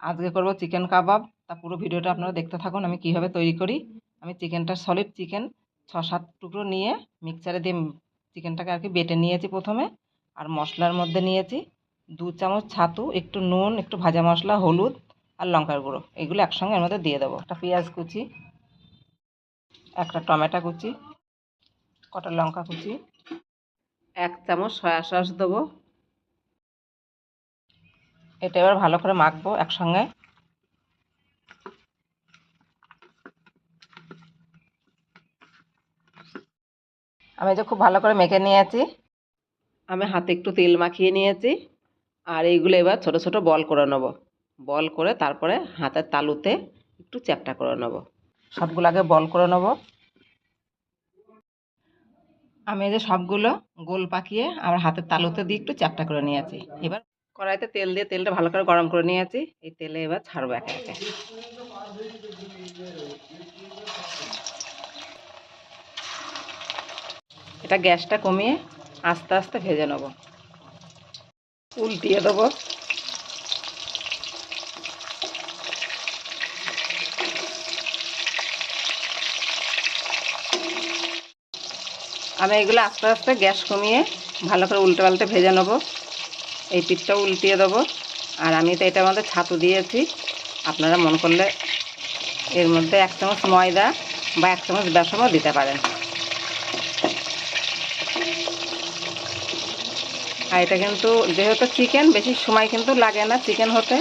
আজকে করব চিকেন কাবাব। তা পুরো ভিডিওটা আপনারা দেখতে থাকুন, আমি কীভাবে তৈরি করি। আমি চিকেনটা সলিড চিকেন ছ সাত টুকরো নিয়ে মিক্সচারে দিয়ে চিকেনটাকে আর কি বেটে নিয়েছি প্রথমে, আর মশলার মধ্যে নিয়েছি দু চামচ ছাতু, একটু নুন, একটু ভাজা মশলা, হলুদ আর লঙ্কার গুঁড়ো। এগুলো একসঙ্গে এর মধ্যে দিয়ে দেবো। একটা পেঁয়াজ কুচি, একটা টমেটো কুচি, কটা লঙ্কা কুচি, এক চামচ সয়া সস দেবো। এটা এবার ভালো করে মাখবো একসঙ্গে। আমি যে খুব ভালো করে মেখে নিয়েছি। আমি হাতে একটু তেল মাখিয়ে নিয়েছি। আর এইগুলো এবার ছোট ছোট বল করে নেব। বল করে তারপরে হাতের তালুতে একটু চ্যাপটা করে নেব। সবগুলো আগে বল করে নেব। আমি এই যে সবগুলো গোল পাকিয়ে আমার হাতের তালুতে দিয়ে একটু চ্যাপটা করে নিয়েছি। এবার কড়াইতে তেল দিয়ে তেলটা ভালো করে গরম করে নিয়েছি। এই তেলে এবার ছাড়বো একে একে। এটা গ্যাসটা কমিয়ে আস্তে আস্তে ভেজে নেব। উল্টিয়ে দেবো। আমি এগুলো আস্তে আস্তে গ্যাস কমিয়ে ভালো করে উল্টে পাল্টে ভেজে নেব। এই পিঠটাও উল্টিয়ে দেবো। আর আমি তো এটার মধ্যে ছাতু দিয়েছি। আপনারা মন করলে এর মধ্যে এক চামচ ময়দা বা এক চামচ বেসনও দিতে পারেন। আর এটা কিন্তু যেহেতু চিকেন, বেশি সময় কিন্তু লাগে না চিকেন হতে।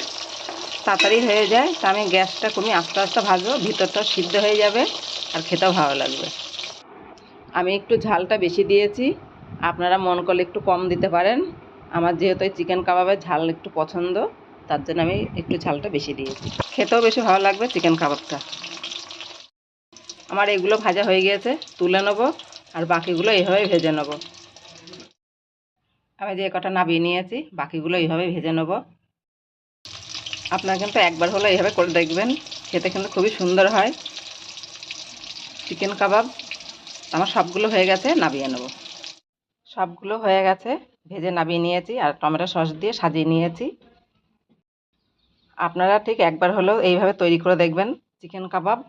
তাড়াতাড়ি হয়ে যায়, তা আমি গ্যাসটা কমিয়ে আস্তে আস্তে ভাজবো, ভিতরটা সিদ্ধ হয়ে যাবে আর খেতেও ভালো লাগবে। আমি একটু ঝালটা বেশি দিয়েছি, আপনারা মন করলে একটু কম দিতে পারেন। আমার যেহেতু এই চিকেন কাবাবের ঝাল একটু পছন্দ, তার জন্য আমি একটু ঝালটা বেশি দিয়েছি। খেতেও বেশি ভালো লাগবে চিকেন কাবাবটা। আমার এগুলো ভাজা হয়ে গিয়েছে, তুলে নেব আর বাকিগুলো এইভাবে ভেজে নেব। আমি যে কটা নাবিয়ে নিয়েছি, বাকিগুলো এইভাবে ভেজে নেব। আপনারা কিন্তু একবার হলে এইভাবে করে দেখবেন, খেতে কিন্তু খুবই সুন্দর হয়। চিকেন কাবাব, আমার সবগুলো হয়ে গেছে নাবিয়ে নেব। সবগুলো হয়ে গেছে। ভেজে নামিয়ে নিয়েছি আর টমেটো সস দিয়ে সাজিয়ে নিয়েছি। আপনারা ঠিক একবার হলেও এইভাবে তৈরি করে দেখবেন। চিকেন কাবাব